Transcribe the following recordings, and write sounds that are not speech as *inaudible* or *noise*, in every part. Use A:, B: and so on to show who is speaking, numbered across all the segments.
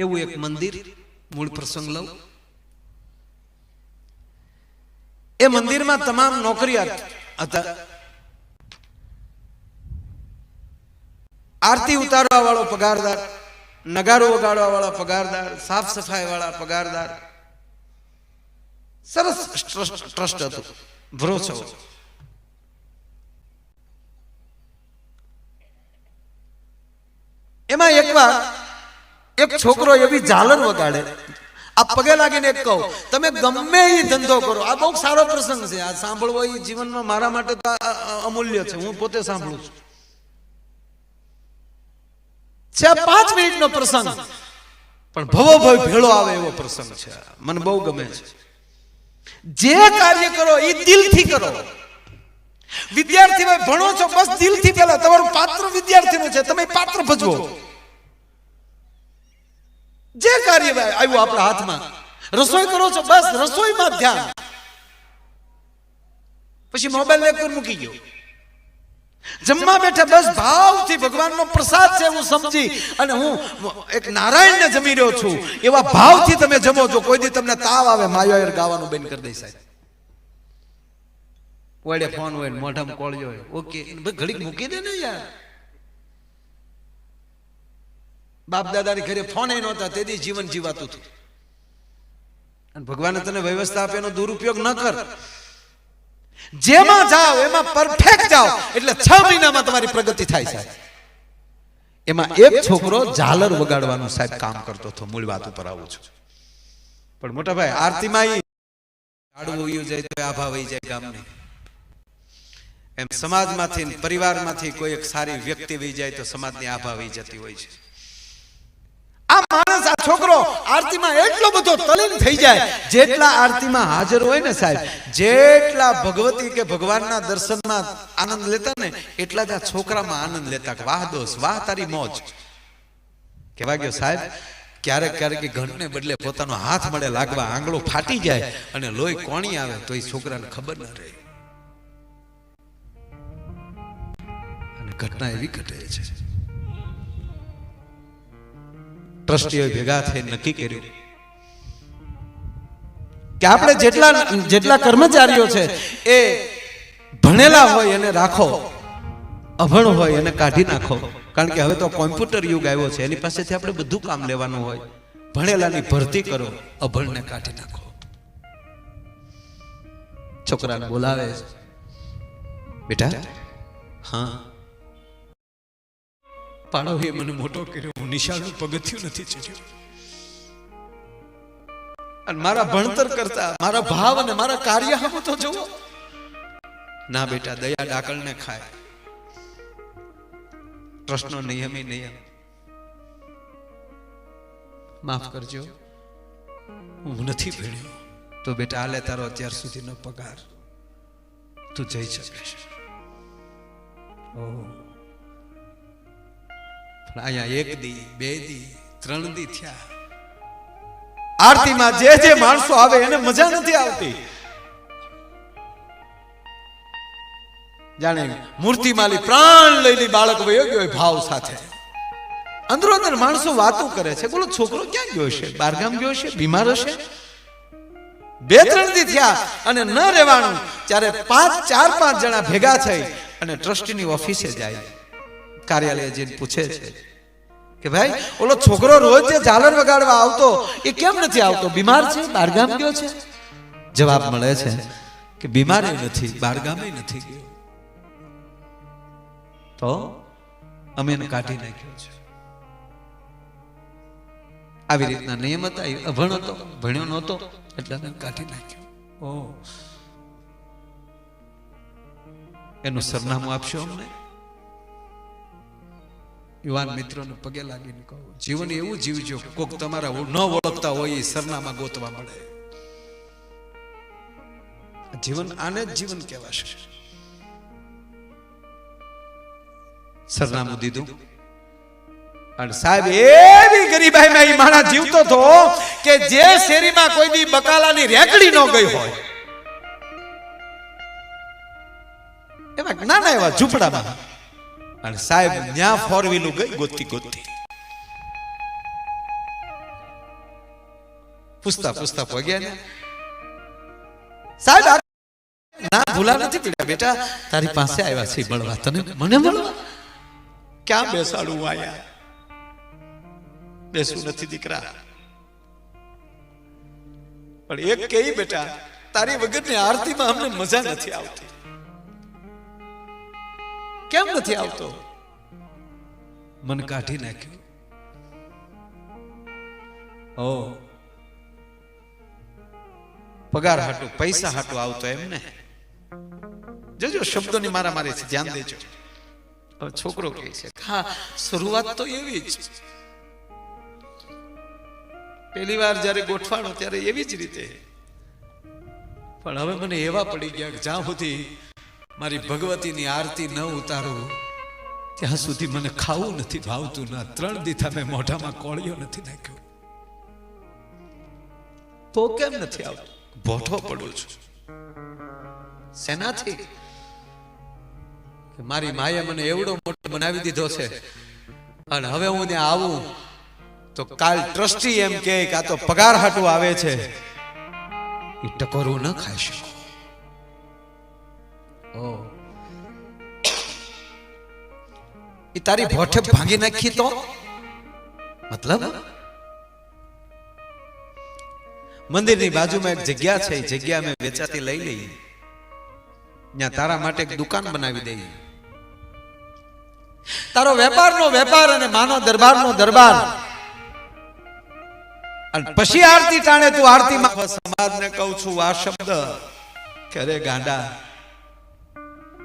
A: એવું એક મંદિર, મૂળ પ્રસંગ લઉં. એ મંદિરમાં તમામ નોકરિયાત હતા. આરતી ઉતારવા વાળો પગારદાર, નગારો વગાડવા વાળા પગારદાર, સાફ સફાઈ વાળા પગારદાર. સરસ ટ્રસ્ટ હતો. ભરોસો. એમાં એકવાર એક છોકરો એવી ઝાલર વગાડે. આ પગે લાગીને એક કહું, તમે ગમે એ ધંધો કરો. આ બહુ સારો પ્રસંગ છે. આ સાંભળવો એ જીવનમાં મારા માટે તો અમૂલ્ય છે. હું પોતે સાંભળું છું. છે પાંચ મિનિટનો પ્રસંગ. પણ ભવો ભવ ભેળો આવે એવો પ્રસંગ છે. મને બહુ ગમે છે. જે કાર્ય કરો એ દિલથી કરો. વિદ્યાર્થી ભાઈ ભણો છો, બસ દિલથી પેલા તમારું પાત્ર વિદ્યાર્થીનું છે. તમે પાત્ર ભજવો. જે કાર્ય આવ્યું આપણા હાથમાં, રસોઈ કરો છો, બસ, રસોઈમાં ધ્યાન. પછી મોબાઈલ લેકર મૂકી ગયો. જમવા બેઠા બસ ભાવથી ભગવાનનો પ્રસાદ છે હું સમજી અને હું એક નારાયણને જમી રહ્યો છું. એવા ભાવથી તમે જમો છો, કોઈ દી તમને તાવ આવે, માયો ગાવાનું બંધ કરી દઈ સાહેબ. વડે ફોન હોય મોઢામાં કોળજો હોય, ઓકે, ઘડીક મૂકી દે ને યાર. બાપ દાદાની ઘરે ફોન નહોતા તેથી જીવન જીવાતું હતું. અને ભગવાને તને વ્યવસ્થા આપે, એનો દુરુપયોગ ન કર. જેમાં જાઓ, એમાં પરફેક્ટ જાઓ. એટલે છ મહિનામાં તમારી પ્રગતિ થાય સાહેબ એમાં એક છોકરો ઝાલર વગાડવાનું સાહેબ કામ કરતો હતો, મૂળ વાત ઉપર આવું છું. પણ મોટા ભાઈ આરતીમાં ઝાડવું જાય તો આભા વહી જાય ગામની. એમ સમાજમાંથી પરિવારમાંથી કોઈ એક સારી વ્યક્તિ વહી જાય, તો સમાજની આભા વહી જતી હોય છે. આ માણસ, આ છોકરો આરતીમાં એટલો બધો તલીન થઈ જાય, જેટલા આરતીમાં હાજર હોય ને સાહેબ, જેટલા ભગવતી કે ભગવાનના દર્શનમાં આનંદ લેતા ને, એટલા જ આ છોકરામાં આનંદ લેતા વાહ દોસ્ત, વાહ તારી મોજ. કેવા ગયો, સાહેબ, ક્યારેક ક્યારેક ઘંટને બદલે પોતાનો હાથ મળે, લાગવા આંગળો ફાટી જાય અને લોહી કોણી આવે તો એ છોકરાને ખબર ન રહે. ઘટના એવી ઘટે છે. ટ્રસ્ટીઓ ભેગા થઈ નક્કી કર્યું કે આપણે જેટલા જેટલા કર્મચારીઓ છે એ ભણેલા હોય એને રાખો અભણ હોય એને કાઢી નાખો. કારણ કે હવે તો કોમ્પ્યુટર યુગ આવ્યો છે એની પાસેથી આપણે બધું કામ લેવાનું હોય. ભણેલાની ભરતી કરો અભણને કાઢી નાખો. છોકરાને બોલાવે બેટા હા. પાડોએ મને મોટો કર્યો. હું નિશાળનું પગથિયું નથી ચડ્યો. અને મારા ભણતર કરતા, મારા ભાવ અને મારા કાર્ય હમ તો જુઓ. ના બેટા, દયા ડાકણને ખાય. ટ્રસ્ટનો નિયમ ય નિયમ. માફ કરજો. હું નથી ભણ્યો. તો બેટા, આલે તારો અત્યાર સુધીનો પગાર. તું જઈ શકીશ ઓહ. પણ અહીંયા એક દી બે દી ત્રણ દી થયા. આરતીમાં જે જે માણસો આવે એને મજા નથી આવતી. જાણે મૂર્તિ માલી પ્રાણ લઈને બાળક વયો ગયો ભાવ સાથે. અંદરો અંદર માણસો વાતો કરે છે. બોલો છોકરો ક્યાં ગયો છે બારગામ ગયો છે બીમાર હશે? બે ત્રણ દી થયા અને ન રહેવાનું. ત્યારે પાંચ ચાર પાંચ જણા ભેગા થઈ અને ટ્રસ્ટીની ઓફિસે જાય. કાર્યાલય જઈને પૂછે છે કે ભાઈ, ઓલો છોકરો રોજ જે ઝાલર વગાડવા આવતો, એ કેમ નથી આવતો? બીમાર છે? બારગામ ગયો છે? જવાબ મળે છે કે બીમાર નથી બારગામે નથી ગયો. તો અમે એને કાઢી નાખ્યો છે. આવી રીતના નિયમ હતા, એ અભણ હતો, ભણ્યો નહોતો, એટલે અમે કાઢી નાખ્યો. ઓ. એનું સરનામું આપશો અમને? યુવાન મિત્રોને પગે લાગીને કહું. જીવન એવું જીવજો કોક તમારા ન ઓળખતા હોય એ સરનામાં ગોતવા મળે. જીવન આને જ જીવન કહેવાશે. સરનામું દીધું. અને સાહેબ એવી ગરીબાઈમાં એ માણસ જીવતો હતો કે જે શેરીમાં કોઈ દી બકાલાની રેકડી ન ગઈ હોય. એવા નાના એવા ઝૂંપડામાં. અને સાહેબ, ન્યા ફોર વ્હીલું ગઈ ગોતી ગોતી પૂછતા પૂછતા પગ્યા ને. સાહેબ ના ભૂલા નથી પડ્યા બેટા. તારી પાસે આવ્યા છે મળવા. તને મને મળવા? ક્યાં બેસાડું આયા? બેસવું નથી દીકરા. પણ એક કે બેટા, તારી વગરની આરતીમાં અમને મજા નથી આવતી. કેમ નથી આવતો? મન કાઢી નાખ્યું. ઓ. પગાર હાટું, પૈસા હાટું આવતો એમને જોજો, શબ્દોની મારા મારી છે, ધ્યાન દેજો. છોકરો કહે છે, હા, શરૂઆત તો એવી જ. પહેલી વાર જ્યારે ગોઠવાણો, ત્યારે એવી જ રીતે. પણ હવે મને એવા પડી ગયા કે જ્યાં સુધી મારી ભગવતીની આરતી ન ઉતારું, ત્યાં સુધી મને ખાવું નથી ભાવતું. ના, ત્રણ દીથા મેં મોઢામાં કોળિયો નથી નાખ્યો. તો કેમ નથી આવતું? ભોઠો પડું છું. શેનાથી મારી માએ મને એવડો મોટો બનાવી દીધો છે. અને હવે હું ત્યાં આવું, તો કાલ ટ્રસ્ટી એમ કે આ તો પગાર હાટું આવે છે. એ ટકોરું ન ખાઈ શકો. એ તારી ભોઠે ભાંગી નાખી તો? મતલબ? મંદિરની બાજુમાં એક જગ્યા છે જગ્યા અમે વેચાતી લઈ લઈએ. ત્યાં તારા માટે એક દુકાન બનાવી દઈએ. તારો વેપારનો વેપાર અને માનો દરબારનો દરબાર. અને પછી આરતી ટાણે તું આરતીમાં સમાજને કહું છું, આ શબ્દ, કે ગાંડા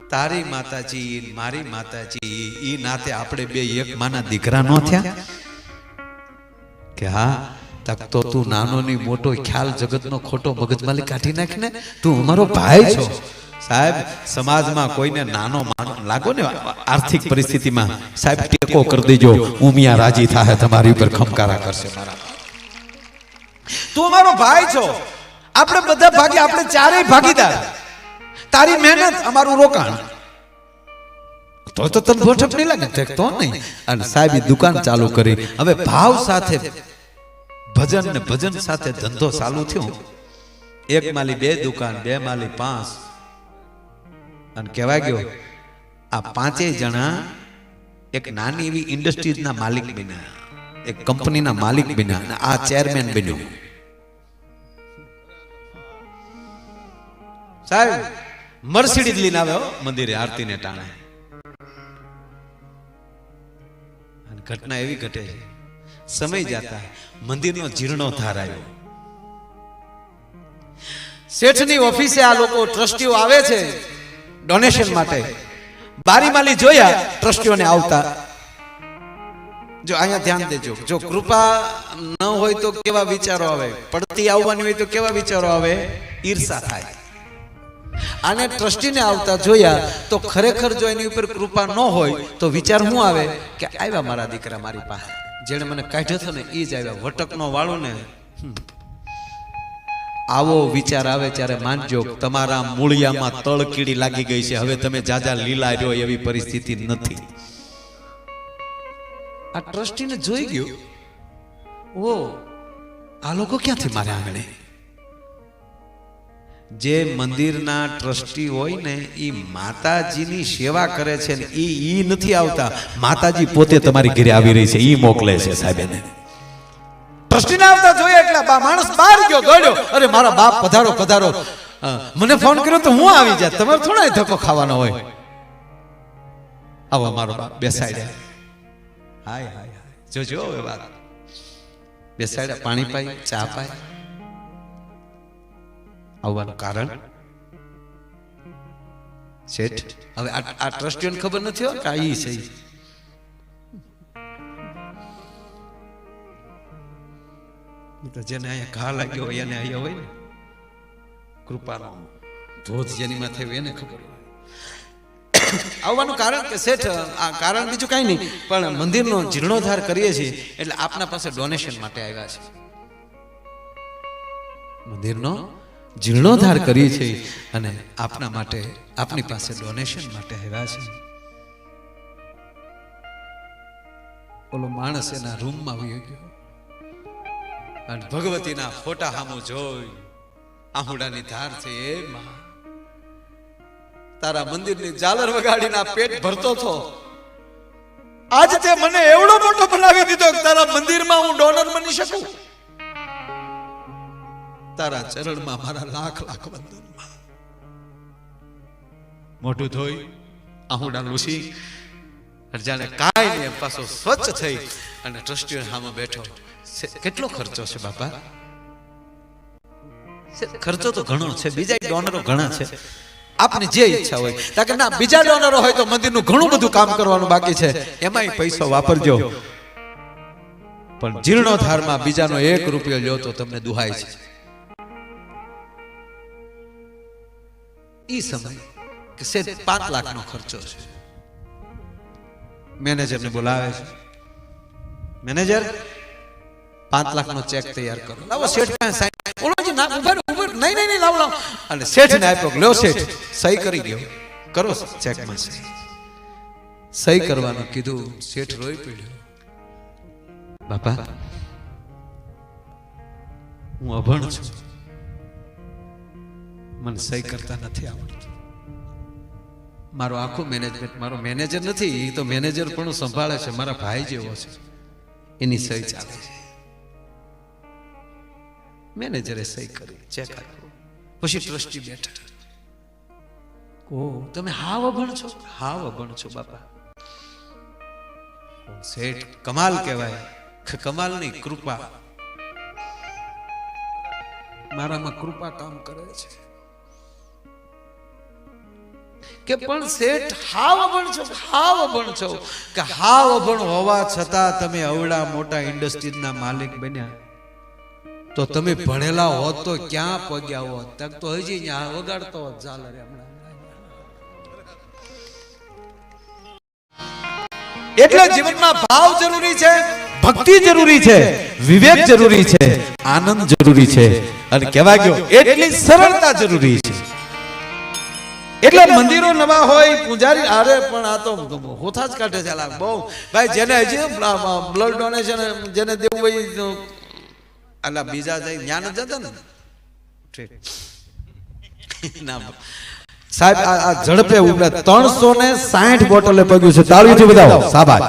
A: તારી માતાજી, મારી માતાજી, ઈ નાતે આપણે બે એક માના દીકરા નો થયા? કે હા, તક તો તું નાનો ની મોટો ખ્યાલ જગતનો ખોટો મગજમાં કાઢી નાખ ને તું અમારો ભાઈ છો. સાહેબ, સમાજમાં કોઈને નાનો લાગો ને આર્થિક પરિસ્થિતિમાં, સાહેબ, ટેકો કરી દેજો. ઉમિયા રાજી થાય તમારી ઉપર ખમકારા કરશે મારા. તું અમારો ભાઈ છો. આપણે બધા ભાગી, આપણે ચારેય ભાગીદાર. તારી મહેનત અમારું રોકાણ. તો તો તને ભોઠપ નહીં લાગે? તે નહીં. અને સાહેબ દુકાન ચાલુ કરી. હવે ભાવ સાથે ભજન ને ભજન સાથે ધંધો ચાલુ થયો. એક માલી બે દુકાન, બે માલી પાંચ. અને કહેવાય ગયો, આ પાંચેય જણા એક નાની એવી ઇન્ડસ્ટ્રીઝના માલિક બન્યા. એક કંપનીના માલિક બન્યા અને આ ચેરમેન બન્યો. સાહેબ મર્સિડીઝ લઈને આવ્યો. મંદિરે આરતીને ટાણે. ઘટના એવી ઘટે છે. સમય જતા મંદિરનો જીર્ણોદ્ધાર આવ્યો. શેઠની ઓફિસે આ લોકો ટ્રસ્ટીઓ આવે છે ડોનેશન માટે. બારીમાલી જોયા ટ્રસ્ટીઓને આવતા. જો અહીંયા ધ્યાન દેજો. જો કૃપા ન હોય તો કેવા વિચારો આવે? પડતી આવવાની હોય તો કેવા વિચારો આવે? ઈર્ષા થાય. આને ટ્રસ્ટીને આવતા જોયા તો ખરેખર જો એની ઉપર કૃપા ન હોય તો વિચાર શું આવે કે આવ્યા મારા દીકરા મારી પાસે. જેણે મને કાઢ્યો હતો ને એ જ આવ્યા વટકનો વાળો ને આવો વિચાર આવે ત્યારે માનજો તમારા મૂળિયામાં તળકીડી લાગી ગઈ છે. હવે તમે જાજા લીલા રહ્યો એવી પરિસ્થિતિ નથી. આ ટ્રસ્ટીને જોઈ ગયો. ઓ આ લોકો ક્યાંથી મારે આંગણે? જે મંદિરના ટ્રસ્ટી હોય ને એ માતાજીની સેવા કરે છે ને એ ઈ નથી આવતા. માતાજી પોતે તમારી ઘરે આવી રહી છે, ઈ મોકલે છે સાહેબ એને ટ્રસ્ટી ના આવતા જોઈએ એટલે બા માણસ બહાર ગયો, દોડ્યો. અરે, મારા બાપ પધારો પધારો. મને ફોન કર્યો તો હું આવી જાય તમારે થોડા ધક્કો ખાવાનો હોય. આવો મારો બાપ બેસાડ્યા. હાય હાય હાય. જોજો હવે વાત. બેસાડ્યા, પાણી પાઈ, ચા પાઈ. આવવાનું કારણ? શેઠ, હવે આ ટ્રસ્ટીઓને ખબર નથી કે આ ઈ છે જેને અહીંયા ઘા લાગ્યો હોય, એને અહીંયા હોય ને. કૃપાનો ધોધ જેની માથે હોય એને ખબર હોય. આવવાનું કારણ કે શેઠ, આ કારણ બીજું કાંઈ નહીં, પણ મંદિરનો જીર્ણોદ્ધાર કરીએ છીએ, એટલે આપના પાસે ડોનેશન માટે આવ્યા છે. મંદિરનો જીર્ણોદ્ધાર કરીએ છીએ અને આપના માટે આપની પાસે ડોનેશન માટે આવ્યા છે. ઓલો માણસ એના રૂમમાં આવી ગયો. અને ભગવતીના ફોટા સામું જોઈ આહુડાની ધાર છે એ માં. તારા મંદિરની ઝાલર વગાડીને પેટ ભરતો છો આજ તે મને એવડો મોટો બનાવી દીધો કે તારા મંદિરમાં હું ડોનર બની શકું? તારા ચરણમાં મારા લાખ લાખ વંદનમાં. મોઢું ધોઈ આહુડા લૂસી જાણે કાંઈ નહીં પાછો સ્વચ્છ થઈ અને ટ્રસ્ટીઓ સામે બેઠો. કેટલો ખર્ચો છે બાપા? ખર્ચો તો ઘણો છે, બીજા ડોનરો ઘણા છે. આપની જે ઈચ્છા હોય, કારણ કે ના, બીજા ડોનરો હોય તો મંદિરનું ઘણું બધું કામ કરવાનું બાકી છે, એમાંય પૈસો વાપરજો. પણ જીર્ણોધારમાં બીજાનો એક રૂપિયો લ્યો તો તમને દુહાય છે. ઈ સમય કે સેજ પાંચ લાખનો ખર્ચો છે. મેનેજરને બોલાવે છે. મેનેજર, પાંચ લાખનો ચેક તૈયાર કરો. લાવો શેઠ પાસે સાઈન. ઓલો જે ના ઉભર ઉભર નહીં નહીં લાવો લાવો. અને શેઠ ને આપ્યો લ્યો શેઠ, સહી કરી ગયો કરો ચેકમાં સહી. સહી કરવાનું કીધું, શેઠ રોઈ પડ્યો. બાપા, હું અભણ છું. મને સહી કરતા નથી આવડતું. મારો આખો મેનેજમેન્ટ મારો મેનેજર નથી એ તો મેનેજર પણ સંભાળે છે, મારા ભાઈ જેવો છે. એની સહી ચાલે છે. મેનેજરે સહી કરી ચેક પછી ટ્રસ્ટી બેઠા. ઓ, તમે હાવ અભણ છો? હાવ અભણ છો, બાપા. શેઠ કમાલ કહેવાય. કમાલ કમાલની કૃપા. મારામાં કૃપા કામ કરે છે. કે પણ શેઠ હાવ અભણ છો હાવ અભણ છો. કે હાવ અભણ હોવા છતાં તમે અવડા મોટા ઇન્ડસ્ટ્રીના માલિક બન્યા. તો તમે ભણેલા હોત તો ક્યાં પગ્યા હોત? તક તો હજી ત્યાં વગાડતો હોત ઝાલર હમણાં. એટલે જીવનમાં ભાવ જરૂરી છે ભક્તિ જરૂરી છે વિવેક જરૂરી છે આનંદ જરૂરી છે. અને કહેવા ગયો એટલી સરળતા જરૂરી છે. એટલે મંદિરો નવા હોય પૂજારી અરે પણ આ તો હોથા જ કાઢે છે બહુ. ભાઈ જેને હજી બ્લડ ડોનેશન જેને દેવું હોય અલા બીજા જઈ જ્ઞાન જ હતા ને? *laughs* ના સાહેબ આ ઝડપે ઉપડે ત્રણસો ને સાઠ બોટલે પગ્યું છે. તાળીથી બધા સાબા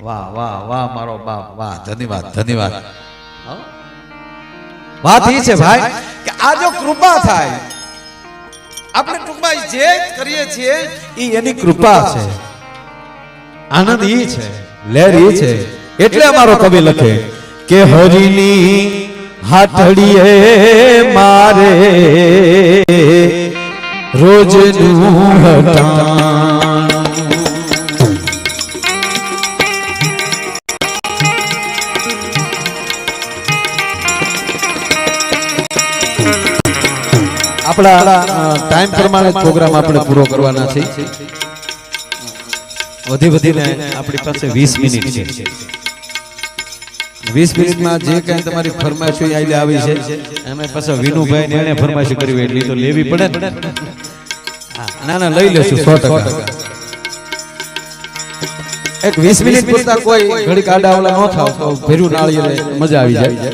A: વાહ વાહ વાહ મારો બાપ. વાહ ધન્યવાદ ધન્યવાદ. વાત એ છે ભાઈ કે આ જો કૃપા થાય આપણે ટૂંકમાં જે કરીએ છીએ એ એની કૃપા છે. આનંદ ઈ છે, લહેર ઈ છે. એટલે અમારો કવિ લખે
B: કે હરિની હાથડીએ મારે રોજનું હટાણ
A: આપણા ટાઈમ પ્રમાણે પ્રોગ્રામ આપણે પૂરો કરવાના છે વધી વધીને આપણી પાસે વીસ મિનિટ છે. વીસ મિનિટમાં જે કાંઈ તમારી ફરમાઈશ એ આવી છે અમે પાછા વિનુભાઈ ને એને ફરમાઈશ કરી હોય, એટલી તો લેવી પડે ને. ના લઈ લેશું, સો ટકા. એક વીસ મિનિટ પૂરતા કોઈ ઘડીક આડાવલા ન થાવ, તો ભેરું નાળિયેર મજા આવી જાય.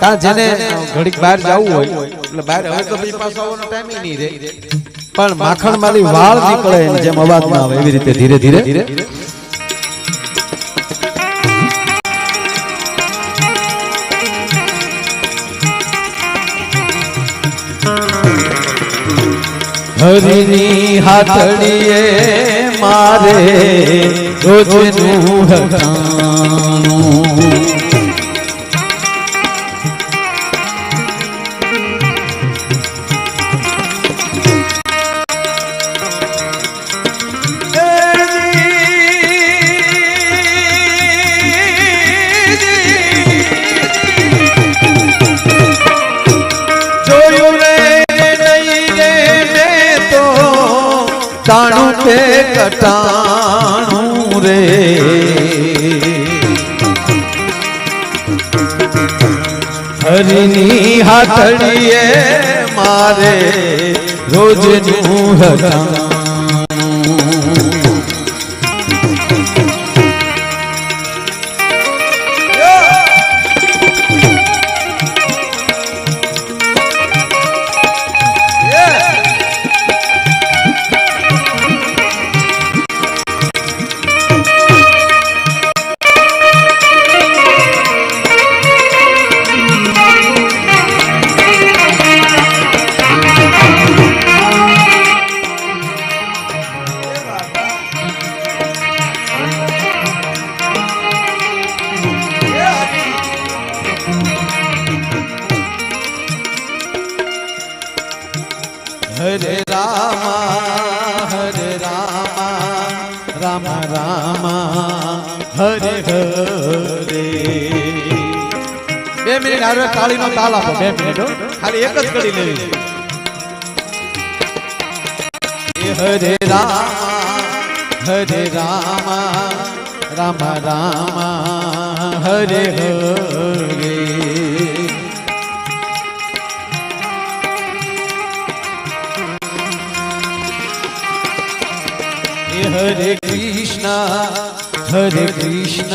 A: કાં જેને ઘડીક બહાર જવું હોય. એટલે બહાર હવે તો પછી પાછો આવવાનો ટાઈમ નહીં રહે. પણ માખણ માલી વાળ નીકળે એની જેમ અવાજ ના આવે. એવી રીતે ધીરે ધીરે.
B: હરિની હાથડીએ મારે રોજનું હટાણું હરિની હાથડીએ મારે રોજનું હટાણું
A: બે મિનિટ હારે તાળીનો તાલ આપો,
B: બે મિનિટ.
A: ખાલી એક જ કડી લેવી
B: હરે રામ હરે રામ રામ રામ, હરે હરે હરે કૃષ્ણ હરે કૃષ્ણ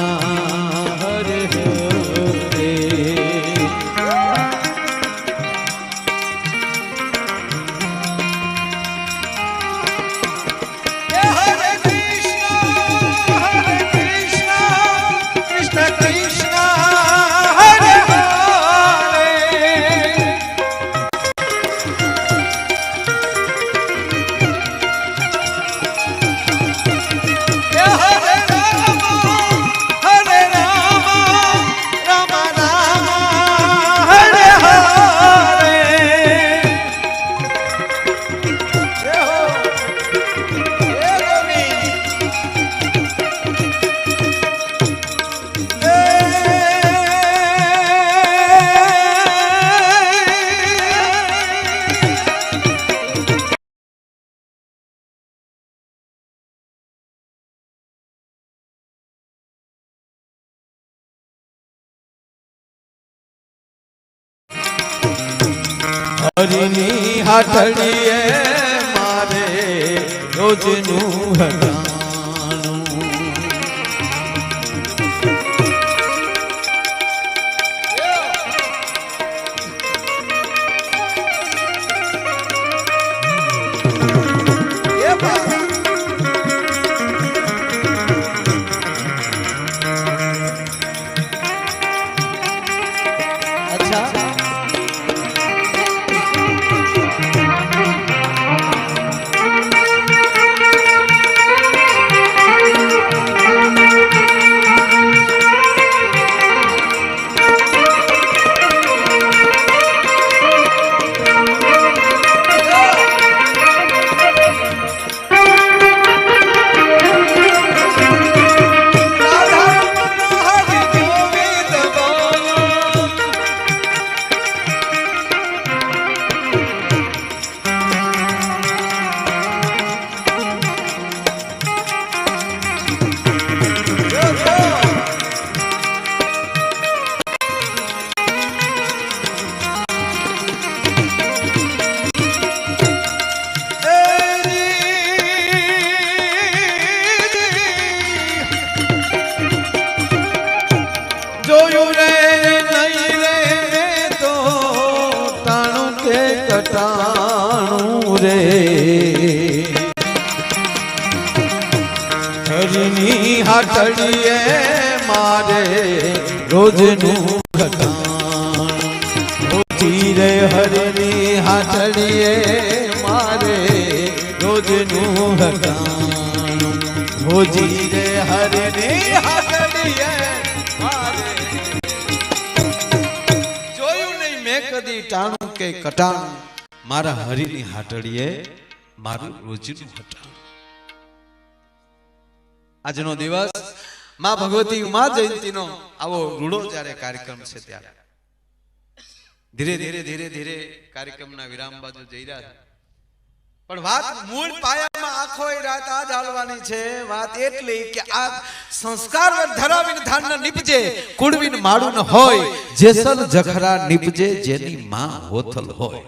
B: હરિની હાથડીએ મારે રોજનું હટાણું રોજનું ઘટાણું ઓછી રે હાથડીએ મારે રોજનું ઘટાણું હોજી રે હરિની હાથડીએ
A: કે કટાણું મારા હરિની હાટડીએ મારું રોજનું હટાણું આજનો દિવસ માં ભગવતી ઉમા જયંતીનો આવો રૂડો જ્યારે કાર્યક્રમ છે ત્યારે. ધીરે ધીરે ધીરે ધીરે કાર્યક્રમના વિરામ બાજુ જઈ રહ્યા છે. પણ વાત મૂળ પાયામાં આખો રાત આ જ હાલવાની છે. વાત એટલી કે આ સંસ્કાર ધરાવીને ધાન નીપજે કુડવીન માળું ન હોય, જેસલ જખરા નીપજે જેની માં હોથલ હોય.